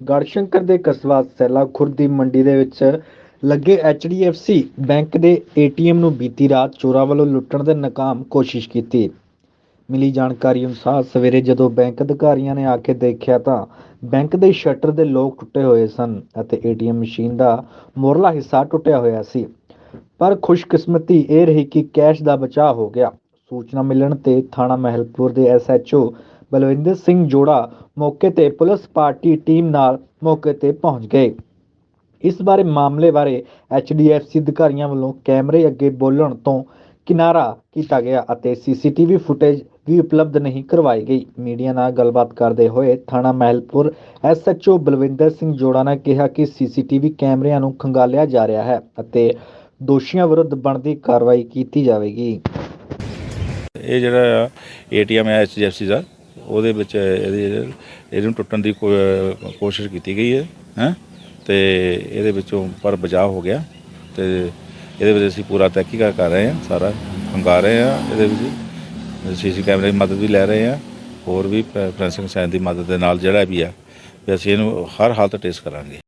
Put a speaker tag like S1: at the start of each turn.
S1: ਗੜਸ਼ੰਕਰ ਦੇ ਕਸਬਾ ਸੈਲਾ ਖੁਰਦ ਦੀ ਮੰਡੀ ਦੇ ਵਿੱਚ ਲੱਗੇ HDFC ਬੈਂਕ ਦੇ ATM ਨੂੰ ਬੀਤੀ ਰਾਤ ਚੋਰਾਂ ਵੱਲੋਂ ਲੁੱਟਣ ਦੇ ਨਾਕਾਮ ਕੋਸ਼ਿਸ਼ ਕੀਤੀ। ਮਿਲੀ ਜਾਣਕਾਰੀ ਅਨੁਸਾਰ ਸਵੇਰੇ ਜਦੋਂ ਬੈਂਕ ਅਧਿਕਾਰੀਆਂ ਨੇ ਆ ਕੇ ਦੇਖਿਆ ਤਾਂ ਬੈਂਕ ਦੇ ਸ਼ਟਰ ਦੇ ਲੋਕ ਟੁੱਟੇ ਹੋਏ ਸਨ ਅਤੇ ATM ਮਸ਼ੀਨ ਦਾ ਮੁਰਲਾ ਹਿੱਸਾ ਟੁੱਟਿਆ ਹੋਇਆ ਸੀ। ਪਰ ਖੁਸ਼ਕਿਸਮਤੀ ਇਹ ਰਹੀ ਕਿ ਕੈਸ਼ ਦਾ ਬਚਾਅ ਹੋ ਗਿਆ। ਸੂਚਨਾ ਮਿਲਣ ਤੇ ਥਾਣਾ ਮਹਿਲਪੁਰ ਦੇ ਐਸਐਚਓ ਬਲਵਿੰਦਰ ਸਿੰਘ ਜੋੜਾ ਮੌਕੇ ਤੇ ਪੁਲਿਸ ਪਾਰਟੀ ਟੀਮ ਨਾਲ ਮੌਕੇ ਤੇ ਪਹੁੰਚ ਗਏ। ਇਸ ਬਾਰੇ ਮਾਮਲੇ ਬਾਰੇ HDFC ਅਧਿਕਾਰੀਆਂ ਵੱਲੋਂ ਕੈਮਰੇ ਅੱਗੇ ਬੋਲਣ ਤੋਂ ਕਿਨਾਰਾ ਕੀਤਾ ਗਿਆ ਅਤੇ ਸੀਸੀਟੀਵੀ ਫੁਟੇਜ ਵੀ ਉਪਲਬਧ ਨਹੀਂ ਕਰਵਾਈ ਗਈ। ਮੀਡੀਆ ਨਾਲ ਗੱਲਬਾਤ ਕਰਦੇ ਹੋਏ ਥਾਣਾ ਮਹਿਲਪੁਰ ਐਸਐਚਓ ਬਲਵਿੰਦਰ ਸਿੰਘ ਜੋੜਾ ਨੇ ਕਿਹਾ ਕਿ ਸੀਸੀਟੀਵੀ ਕੈਮਰਿਆਂ ਨੂੰ ਖੰਗਾਲਿਆ ਜਾ ਰਿਹਾ ਹੈ ਅਤੇ ਦੋਸ਼ੀਆਂ ਵਿਰੁੱਧ ਬਣਦੀ ਕਾਰਵਾਈ ਕੀਤੀ ਜਾਵੇਗੀ।
S2: ਇਹ ਜਿਹੜਾ ਏਟੀਐਮ ਹੈ ਐਚਡੀਐਫਸੀ ਦਾ। ਉਹਦੇ ਵਿੱਚ ਇਹਦੇ ਇਹਨੂੰ ਟੁੱਟਣ ਦੀ ਕੋ- ਕੋਸ਼ਿਸ਼ ਕੀਤੀ ਗਈ ਹੈ ਹੈ? ਤੇ ਇਹਦੇ ਵਿੱਚੋਂ ਪਰ ਬਚਾਅ ਹੋ ਗਿਆ ਤੇ ਇਹਦੇ ਵਿੱਚ ਅਸੀਂ ਪੂਰਾ ਤਹਿਕੀਕਤ ਕਰ ਰਹੇ ਹਾਂ, ਸਾਰਾ ਹੰਗਾ ਰਹੇ ਹਾਂ ਇਹਦੇ ਵਿੱਚ। ਸੀਸੀ ਕੈਮਰੇ ਦੀ ਮਦਦ ਵੀ ਲੈ ਰਹੇ ਹਾਂ, ਹੋਰ ਵੀ ਫੋਰੈਂਸਿਕ ਸਾਇੰਸ ਦੀ ਮਦਦ ਦੇ ਨਾਲ ਜਿਹੜਾ ਵੀ ਆ, ਵੀ ਅਸੀਂ ਇਹਨੂੰ ਹਰ ਹਾਲਤ ਟੈਸਟ ਕਰਾਂਗੇ।